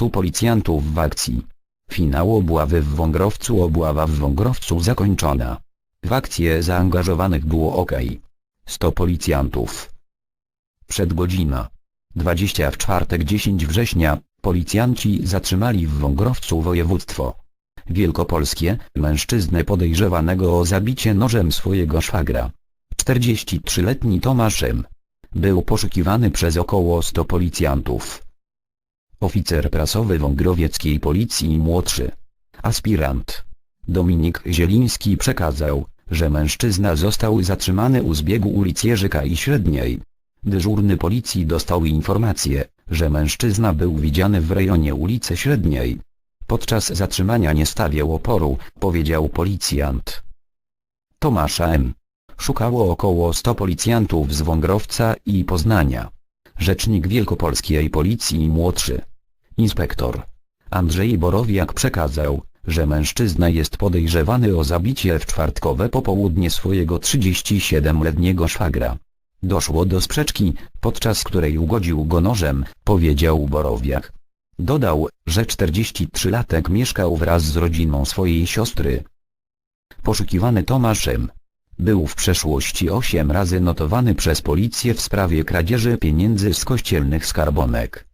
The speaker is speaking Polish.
100 policjantów w akcji. Finał obławy w Wągrowcu Obława w Wągrowcu zakończona. W akcję zaangażowanych było ok. 100 policjantów. Przed godzina 20 w czwartek 10 września, policjanci zatrzymali w Wągrowcu województwo wielkopolskie mężczyznę podejrzewanego o zabicie nożem swojego szwagra. 43-letni Tomasz M. Był poszukiwany przez około 100 policjantów. Oficer prasowy Wągrowieckiej Policji młodszy. Aspirant. Dominik Zieliński przekazał, że mężczyzna został zatrzymany u zbiegu ulic Jerzyka i Średniej. Dyżurny policji dostał informację, że mężczyzna był widziany w rejonie ulicy Średniej. Podczas zatrzymania nie stawiał oporu, powiedział policjant. Tomasza M. Szukało około 100 policjantów z Wągrowca i Poznania. Rzecznik Wielkopolskiej Policji młodszy. Inspektor. Andrzej Borowiak przekazał, że mężczyzna jest podejrzewany o zabicie w czwartkowe popołudnie swojego 37-letniego szwagra. Doszło do sprzeczki, podczas której ugodził go nożem, powiedział Borowiak. Dodał, że 43-latek mieszkał wraz z rodziną swojej siostry. Poszukiwany Tomaszem był w przeszłości 8 razy notowany przez policję w sprawie kradzieży pieniędzy z kościelnych skarbonek.